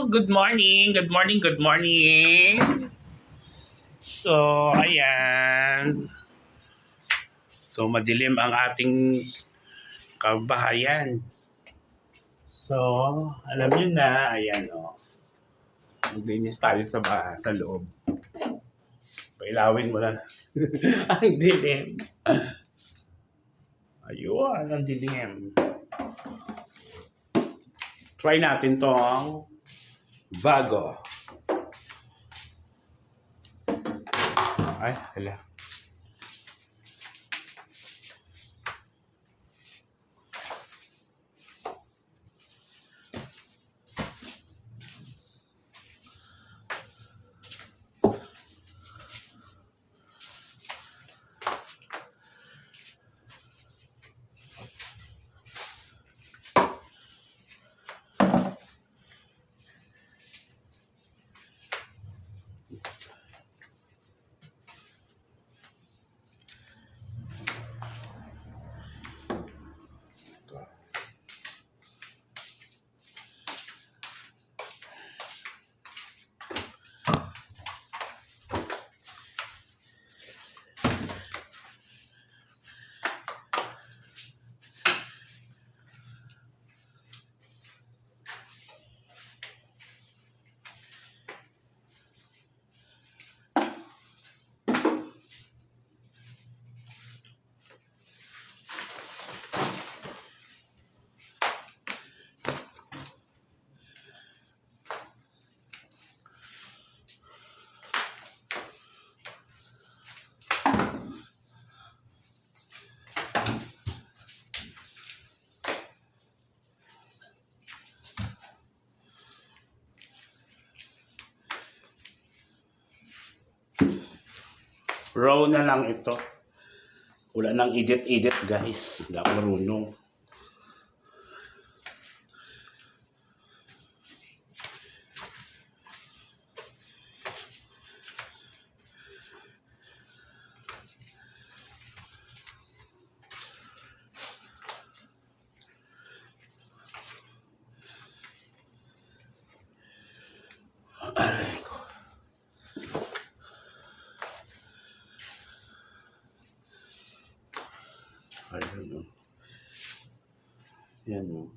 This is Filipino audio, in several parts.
Good morning, good morning, good morning. So, ayan. So, madilim ang ating kabahayan. So, alam niyo na, ayan o. Oh. Maglinis tayo sa, ba- sa loob. Pailawin mo na. ang dilim. Ayun, ang dilim. Try natin tong bago. Ay, hala. Raw na lang ito. Wala nang edit-edit guys. Hindi ako marunong. Aray ko. Ayun o. Yan.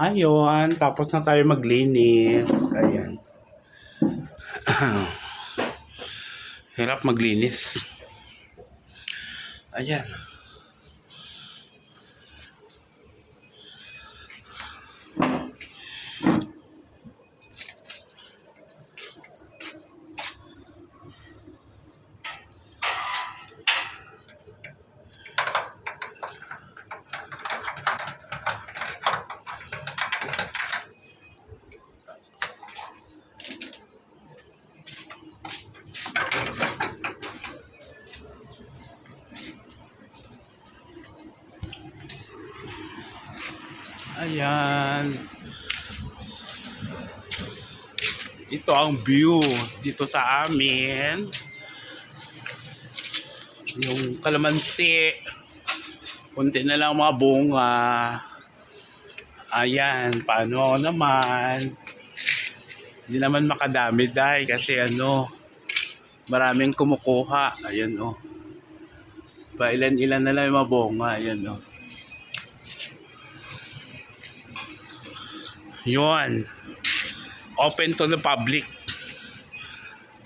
Ayun, tapos na tayo maglinis. Ayan. Hirap maglinis. Ayan. Ayan. Ito ang view dito sa amin. Yung kalamansi. Kunti na lang mga bunga. Ayan, paano naman? Hindi naman makadami dahil kasi ano, maraming kumukuha. Ayan oh. Pa ilan-ilan na lang yung mga bunga. Ayan oh. Yun. Open to the public.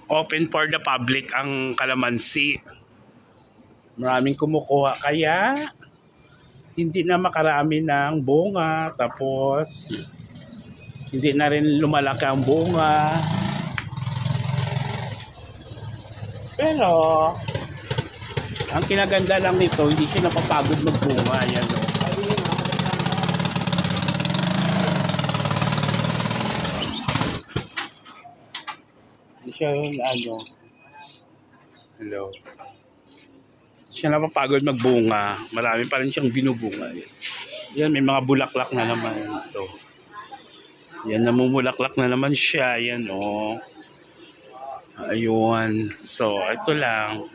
Open for the public ang kalamansi. Maraming kumukuha. Kaya, hindi na makarami ng bunga. Tapos, hindi na rin lumalaki ang bunga. Pero, ang kinaganda lang nito, hindi siya napapagod magbunga. Yan, oh. Hindi siya ano. Hello. Siya napapagod magbunga. Marami pa rin siyang binubunga. Yan, may mga bulaklak na naman ito. Yan, namumulaklak na naman siya. Yan, oh. Ayun. So, ito lang.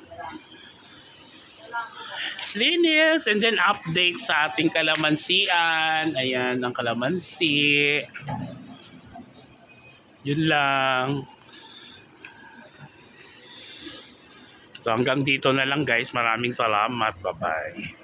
Linis and then update sa ating kalamansian. Ayan, ang kalamansi. Yun lang. So hanggang dito na lang guys. Maraming salamat. Bye-bye.